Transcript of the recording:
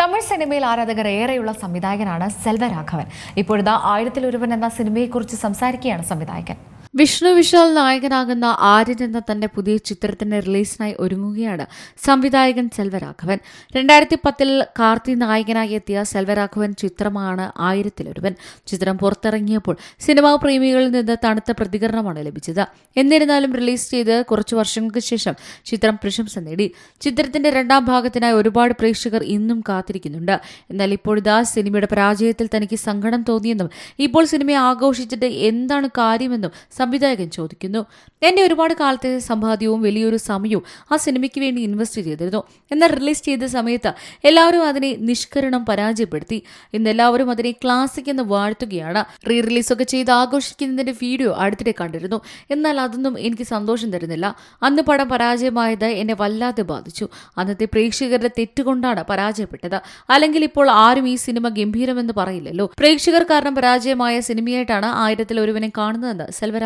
തമിഴ് സിനിമയിൽ ആരാധകർ ഏറെയുള്ള സംവിധായകനാണ് സെൽവരാഘവൻ ഇപ്പോഴത്തെ ആയിരത്തിലൊരുവൻ എന്ന സിനിമയെക്കുറിച്ച് സംസാരിക്കുകയാണ് സംവിധായകൻ. വിഷ്ണു വിശാൽ നായകനാകുന്ന ആര്യൻ എന്ന തന്റെ പുതിയ ചിത്രത്തിന്റെ റിലീസിനായി ഒരുങ്ങുകയാണ് സംവിധായകൻ സെൽവരാഘവൻ. രണ്ടായിരത്തി പത്തിൽ കാർത്തി നായകനായി എത്തിയ സെൽവരാഘവൻ ചിത്രമാണ് ആയിരത്തിലൊരുവൻ. ചിത്രം പുറത്തിറങ്ങിയപ്പോൾ സിനിമാ പ്രേമികളിൽ നിന്ന് തണുത്ത പ്രതികരണമാണ് ലഭിച്ചത്. എന്നിരുന്നാലും റിലീസ് ചെയ്ത് കുറച്ചു വർഷങ്ങൾക്ക് ശേഷം ചിത്രം പ്രശംസ നേടി. ചിത്രത്തിന്റെ രണ്ടാം ഭാഗത്തിനായി ഒരുപാട് പ്രേക്ഷകർ ഇന്നും കാത്തിരിക്കുന്നുണ്ട്. എന്നാൽ ഇപ്പോഴിതാ സിനിമയുടെ പരാജയത്തിൽ തനിക്ക് സങ്കടം തോന്നിയെന്നും ഇപ്പോൾ സിനിമയെ ആഘോഷിച്ചിട്ട് എന്താണ് കാര്യമെന്നും സംവിധായകൻ ചോദിക്കുന്നു. എന്നെ ഒരുപാട് കാലത്തെ സമ്പാദ്യവും വലിയൊരു സമയവും ആ സിനിമയ്ക്ക് വേണ്ടി ഇൻവെസ്റ്റ് ചെയ്തിരുന്നു. എന്നാൽ റിലീസ് ചെയ്ത സമയത്ത് എല്ലാവരും അതിനെ നിഷ്കരണം പരാജയപ്പെടുത്തി. ഇന്ന് എല്ലാവരും അതിനെ ക്ലാസിക് എന്ന് വാഴ്ത്തുകയാണ്. റീ റിലീസൊക്കെ ചെയ്ത് ആഘോഷിക്കുന്നതിന്റെ വീഡിയോ അടുത്തിടെ കണ്ടിരുന്നു. എന്നാൽ അതൊന്നും എനിക്ക് സന്തോഷം തരുന്നില്ല. അന്ന് പടം പരാജയമായത് എന്നെ വല്ലാതെ ബാധിച്ചു. അന്നത്തെ പ്രേക്ഷകരുടെ തെറ്റുകൊണ്ടാണ് പരാജയപ്പെട്ടത്. അല്ലെങ്കിൽ ഇപ്പോൾ ആരും ഈ സിനിമ ഗംഭീരമെന്ന് പറയില്ലല്ലോ. പ്രേക്ഷകർ കാരണം പരാജയമായ സിനിമയായിട്ടാണ് ആയിരത്തിൽ ഒരുവനെ കാണുന്നതെന്ന്